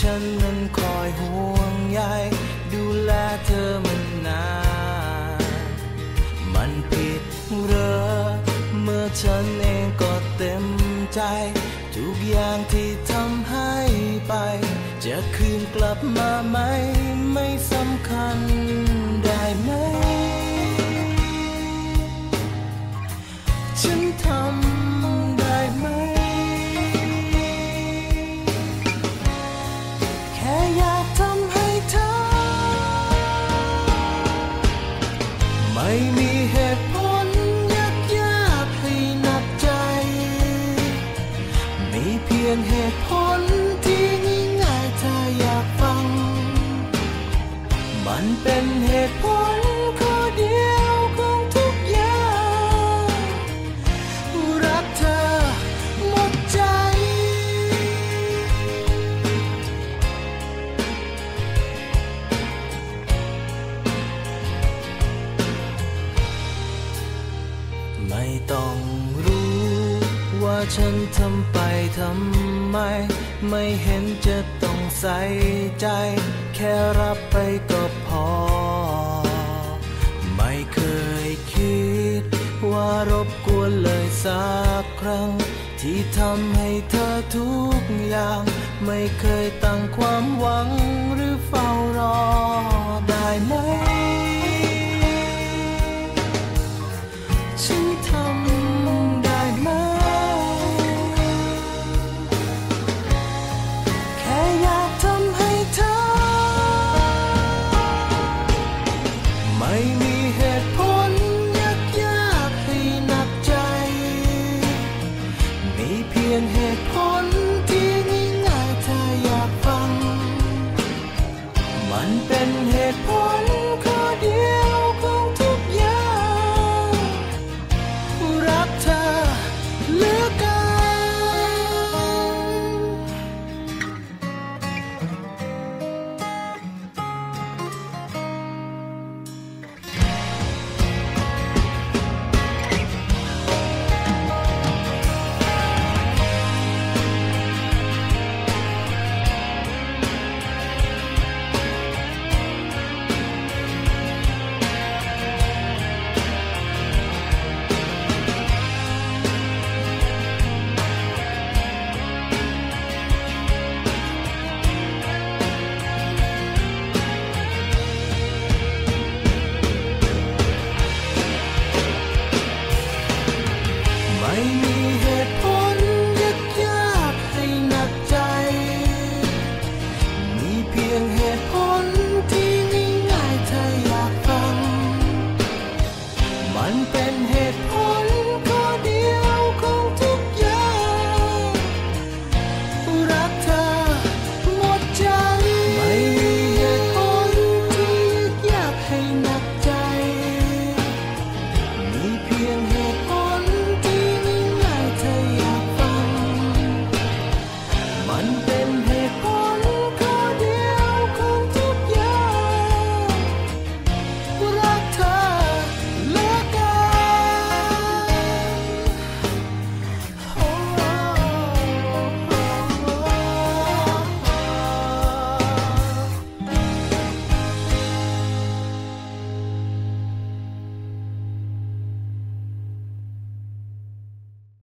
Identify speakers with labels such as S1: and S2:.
S1: ฉันนั้นคอยห่วงใยดูแลเธอมันนานมันผิดเหรอเมื่อฉันเองก็เต็มใจ ทุกอย่างที่ทำให้ไป จะคืนกลับมาไหม ไม่สำคัญได้ไหม ฉันทำ ม่มีเหตุผลยากยากให้หนักใจ มีเพียงเหตุผลที่ง่ายๆถ้าอยากฟัง มันเป็นเหตุผล ฉันทำไปทำไม ไม่เห็นจะต้องใส่ใจ แค่รับไปก็พอ ไม่เคยคิด ว่ารบกวนเลยสักครั้ง ที่ทำให้เธอทุกอย่าง ไม่เคยตั้งความหวังหรือเฝ้ารอได้